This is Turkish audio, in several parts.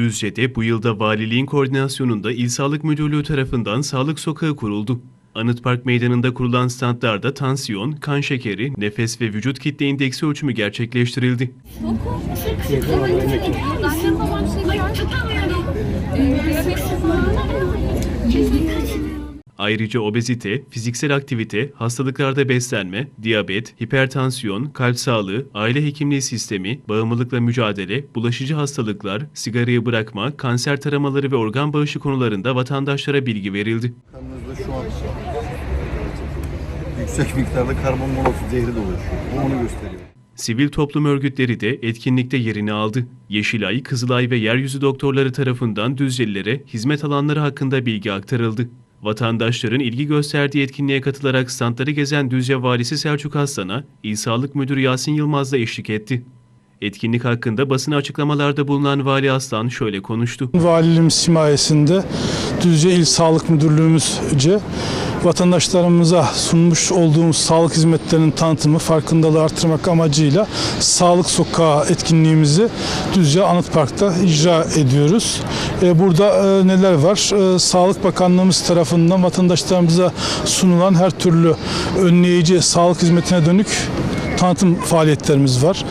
Düzce'de bu yılda valiliğin koordinasyonunda İl Sağlık Müdürlüğü tarafından Sağlık Sokağı kuruldu. Anıt Park Meydanı'nda kurulan standlarda tansiyon, kan şekeri, nefes ve vücut kitle indeksi ölçümü gerçekleştirildi. Ayrıca obezite, fiziksel aktivite, hastalıklarda beslenme, diyabet, hipertansiyon, kalp sağlığı, aile hekimliği sistemi, bağımlılıkla mücadele, bulaşıcı hastalıklar, sigarayı bırakma, kanser taramaları ve organ bağışı konularında vatandaşlara bilgi verildi. Kanınızda şu an yüksek miktarda karbon monoksit zehri dolaşıyor. Bu onu gösteriyor. Sivil toplum örgütleri de etkinlikte yerini aldı. Yeşilay, Kızılay ve Yeryüzü doktorları tarafından Düzcelilere hizmet alanları hakkında bilgi aktarıldı. Vatandaşların ilgi gösterdiği etkinliğe katılarak standları gezen Düzce Valisi Selçuk Aslan'a İl Sağlık Müdürü Yasin Yılmaz da eşlik etti. Etkinlik hakkında basın açıklamalarda bulunan Vali Aslan şöyle konuştu. Valiliğimiz himayesinde Düzce İl Sağlık Müdürlüğümüzce vatandaşlarımıza sunmuş olduğumuz sağlık hizmetlerinin tanıtımı farkındalığı artırmak amacıyla Sağlık Sokağı etkinliğimizi Düzce Anıt Park'ta icra ediyoruz. E, Burada e, neler var? E, Sağlık Bakanlığımız tarafından vatandaşlarımıza sunulan her türlü önleyici sağlık hizmetine dönük tanıtım faaliyetlerimiz var.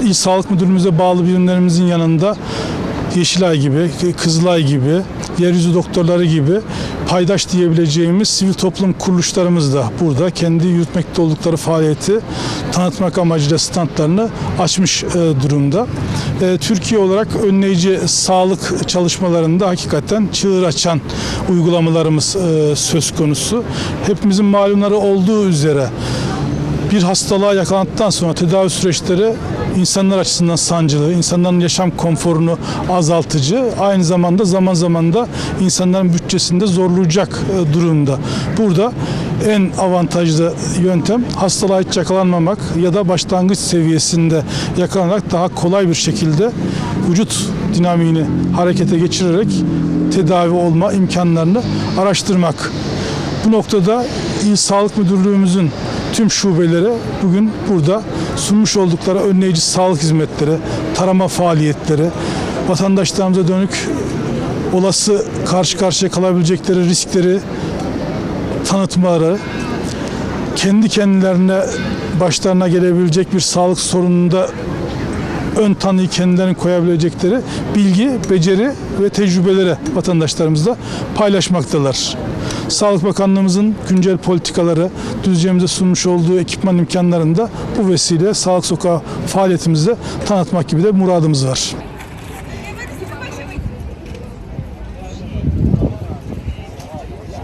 İl Sağlık Müdürlüğümüze bağlı birimlerimizin yanında Yeşilay gibi, Kızılay gibi, yeryüzü doktorları gibi paydaş diyebileceğimiz sivil toplum kuruluşlarımız da burada kendi yürütmekte oldukları faaliyeti tanıtmak amacıyla standlarını açmış e, durumda. E, Türkiye olarak önleyici sağlık çalışmalarında hakikaten çığır açan uygulamalarımız e, söz konusu. Hepimizin malumları olduğu üzere bir hastalığa yakalandıktan sonra tedavi süreçleri insanlar açısından sancılı, insanların yaşam konforunu azaltıcı, aynı zamanda zaman zaman da insanların bütçesinde zorlayacak e, durumda. Burada en avantajlı yöntem hastalığa hiç yakalanmamak ya da başlangıç seviyesinde yakalanarak daha kolay bir şekilde vücut dinamiğini harekete geçirerek tedavi olma imkanlarını araştırmak. Bu noktada İl Sağlık Müdürlüğümüzün tüm şubeleri bugün burada sunmuş oldukları önleyici sağlık hizmetleri, tarama faaliyetleri, vatandaşlarımıza dönük olası karşı karşıya kalabilecekleri riskleri tanıtmaları, kendi kendilerine başlarına gelebilecek bir sağlık sorununda ön tanıyı kendilerine koyabilecekleri bilgi, beceri ve tecrübeleri vatandaşlarımızla paylaşmaktalar. Sağlık Bakanlığımızın güncel politikaları, Düzce'mize sunmuş olduğu ekipman imkanlarını da bu vesile Sağlık Sokağı faaliyetimizde tanıtmak gibi de muradımız var.